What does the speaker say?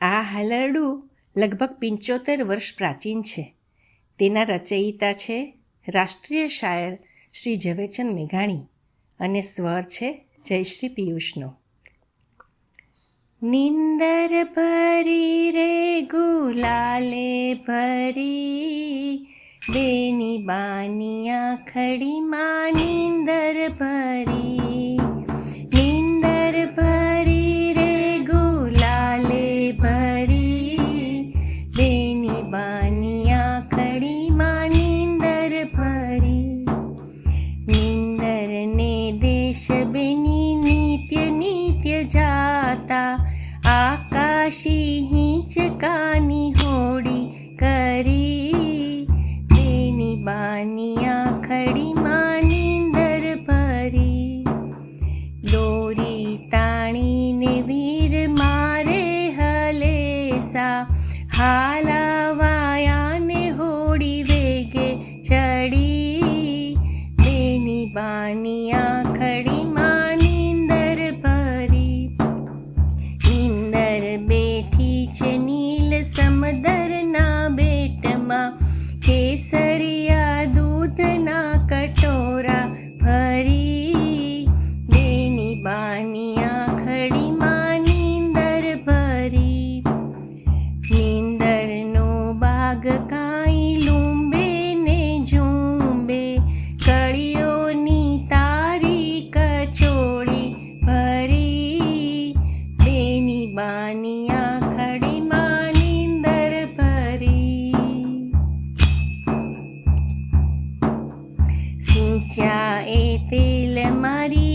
આ હાલરડું લગભગ પંચોતેર વર્ષ પ્રાચીન છે. તેના રચયિતા છે રાષ્ટ્રીય શાયર શ્રી ઝવેરચંદ મેઘાણી અને સ્વર છે જયશ્રી પિયુષનો. નિંદર ભરી રે ગુલાલે ભરી, બેની બાનિયા ખડીમાં નિંદર ભરી નિંદર ને દેશ બેની નિત્ય નિત્ય જાતા આકાશી હિંચકાની હોડી કરી તેની બાનિયા ખડીમાં Mari.